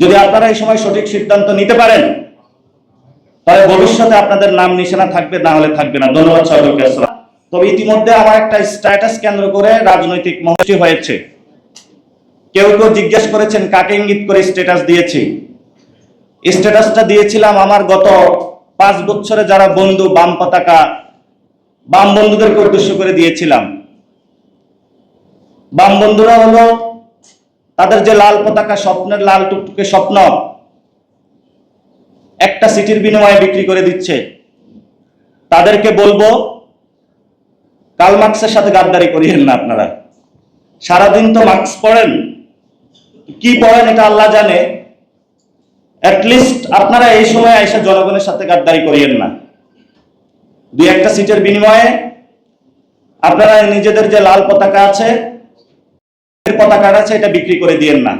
যদি আপনারা এই সময় সঠিক সিদ্ধান্ত নিতে পারেন, তাহলে ভবিষ্যতে আপনাদের নাম নিশানা থাকবে, না হলে থাকবে না। ধন্যবাদ সকলকে। তবে ইতিমধ্যে আমার একটা স্ট্যাটাস কেন্দ্র করে রাজনৈতিক মহর্ষি হয়েছে। কেউ কেউ জিজ্ঞেস করেছেন, কাকে ইঙ্গিত করে স্ট্যাটাস দিয়েছি? স্ট্যাটাসটা দিয়েছিলাম আমার গত পাঁচ বছরে যারা বন্ধু, বাম পতাকা, বাম বন্ধুদেরকে উদ্দেশ্য করে দিয়েছিলাম। বাম বন্ধুরা হলো তাদের যে লাল পতাকা স্বপ্নের লাল টুকটুকে স্বপ্ন, একটা সিটির বিনিময়ে বিক্রি করে দিচ্ছে। তাদেরকে বলব কাল মার্কসের সাথে গাদ্দারি করিয়েন না আপনারা। সারাদিন তো মার্কস পড়েন। কি পড়েন এটা আল্লাহ জানে। অ্যাটলিস্ট আপনারা এই সময় এসে জনগণের সাথে গাদ্দারি করিয়েন না। দুই একটা সিটের বিনিময়ে আপনারা নিজেদের যে লাল পতাকা আছে পতাকাটা আছে এটা বিক্রি করে দিয়েন না।